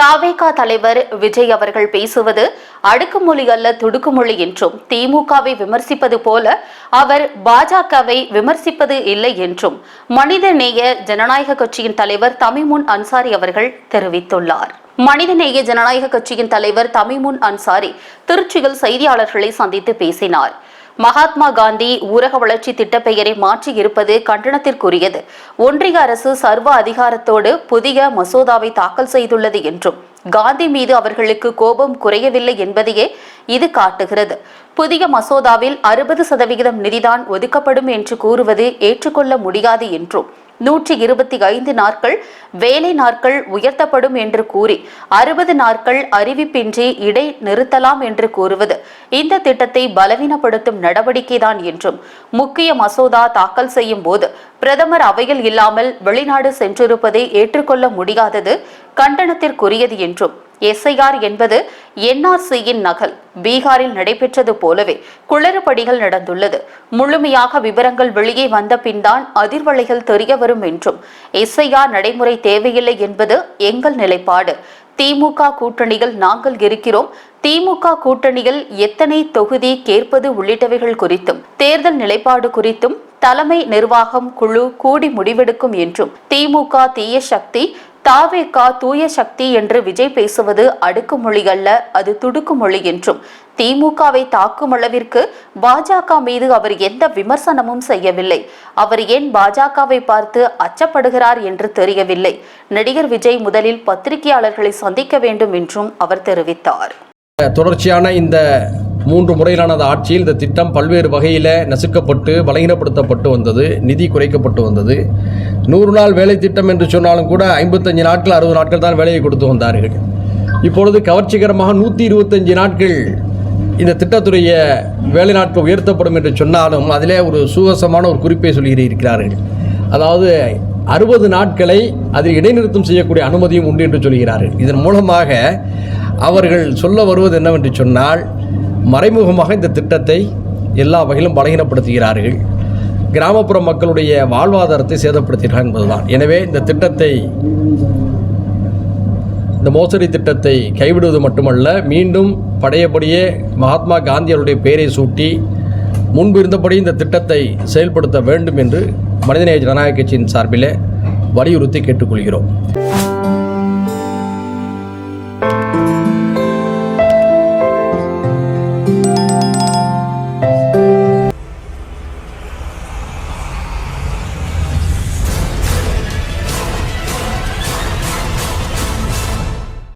தாவேகா தலைவர் விஜய் அவர்கள் பேசுவது அடுக்குமொழி அல்ல துடுக்குமொழி என்றும் திமுகவை விமர்சிப்பது போல அவர் பாஜகவை விமர்சிப்பது இல்லை என்றும் மனிதநேய ஜனநாயக கட்சியின் தலைவர் தமிமுன் அன்சாரி அவர்கள் தெரிவித்துள்ளார். மனிதநேய ஜனநாயக கட்சியின் தலைவர் தமிமுன் அன்சாரி திருச்சியில் செய்தியாளர்களை சந்தித்து பேசினார். மகாத்மா காந்தி ஊரக வளர்ச்சி திட்ட பெயரை மாற்றி இருப்பது கண்டனத்திற்குரியது. ஒன்றிய அரசு சர்வ அதிகாரத்தோடு புதிய மசோதாவை தாக்கல் செய்துள்ளது என்றும் காந்தி மீது அவர்களுக்கு கோபம் குறையவில்லை என்பதையே இது காட்டுகிறது. புதிய மசோதாவில் அறுபது சதவிகிதம் நிதிதான் ஒதுக்கப்படும் என்று கூறுவது ஏற்றுக்கொள்ள முடியாது என்றும் நூற்றி இருபத்தி ஐந்து நாட்கள் வேலை நாட்கள் உயர்த்தப்படும் என்று கூறி அறுபது நாட்கள் அறிவிப்பின்றி இடை நிறுத்தலாம் என்று கூறுவது இந்த திட்டத்தை பலவீனப்படுத்தும் நடவடிக்கைதான் என்றும் முக்கிய மசோதா தாக்கல் செய்யும் போது பிரதமர் அவையில் இல்லாமல் வெளிநாடு சென்றிருப்பதை ஏற்றுக்கொள்ள முடியாதது கண்டனத்திற்குரியது என்றும் எஸ்ஐஆர் என்பது என்ஆர்சியின் நகல். பீகாரில் நடைபெற்றது போலவே குளறுபடிகள் நடந்துள்ளது. முழுமையாக விவரங்கள் வெளியே வந்த பின்தான் அதிர்வலைகள் தெரிய வரும் என்றும் எஸ்ஐஆர் நடைமுறை தேவையில்லை என்பது எங்கள் நிலைப்பாடு. திமுக கூட்டணியில் நாங்கள் இருக்கிறோம். திமுக கூட்டணியில் எத்தனை தொகுதி கேட்பது உள்ளிட்டவைகள் குறித்தும் தேர்தல் நிலைப்பாடு குறித்தும் தலைமை நிர்வாகம் குழு கூடி முடிவெடுக்கும் என்றும் திமுக தீய சக்தி தாவேகா தூய சக்தி என்று விஜய் பேசுவது அடுக்குமொழி அல்ல அது துடுக்குமொழி என்றும். திமுகவை தாக்கும் அளவிற்கு பாஜக மீது அவர் எந்த விமர்சனமும் செய்யவில்லை. அவர் ஏன் பாஜகவை பார்த்து அச்சப்படுகிறார் என்று தெரியவில்லை. நடிகர் விஜய் முதலில் பத்திரிகையாளர்களை சந்திக்க வேண்டும் என்றும் அவர் தெரிவித்தார். தொடர்ச்சியான இந்த மூன்று முறையிலான ஆட்சியில் இந்த திட்டம் பல்வேறு வகையில் நசுக்கப்பட்டு பலகீனப்படுத்தப்பட்டு வந்தது நிதி குறைக்கப்பட்டு வந்தது. நூறு நாள் வேலை திட்டம் என்று சொன்னாலும் கூட ஐம்பத்தஞ்சு நாட்கள் அறுபது நாட்கள் தான் வேலையை கொடுத்து வந்தார்கள். இப்பொழுது கவர்ச்சிகரமாக நூற்றி இருபத்தஞ்சு நாட்கள் இந்த திட்டத்துடைய வேலை நாட்கள் உயர்த்தப்படும் என்று சொன்னாலும் அதிலே ஒரு சுவசமான ஒரு குறிப்பை சொல்லி இருக்கிறார்கள் அதாவது அறுபது நாட்களை அதில் இடைநிறுத்தம் செய்யக்கூடிய அனுமதியும் உண்டு என்று சொல்கிறார்கள். இதன் மூலமாக அவர்கள் சொல்ல வருவது என்னவென்று சொன்னால் மறைமுகமாக இந்த திட்டத்தை எல்லா வகையிலும் பலகீனப்படுத்துகிறார்கள். கிராமப்புற மக்களுடைய வாழ்வாதாரத்தை சேதப்படுத்துகிறார்கள் என்பதுதான். எனவே இந்த திட்டத்தை இந்த மோசடி திட்டத்தை கைவிடுவது மட்டுமல்ல மீண்டும் பழையபடியே மகாத்மா காந்தியருடைய பெயரை சூட்டி முன்பு இருந்தபடி இந்த திட்டத்தை செயல்படுத்த வேண்டும் என்று மனிதநேய ஜனநாயக கட்சியின் சார்பில் வலியுறுத்தி கேட்டுக்கொள்கிறோம்.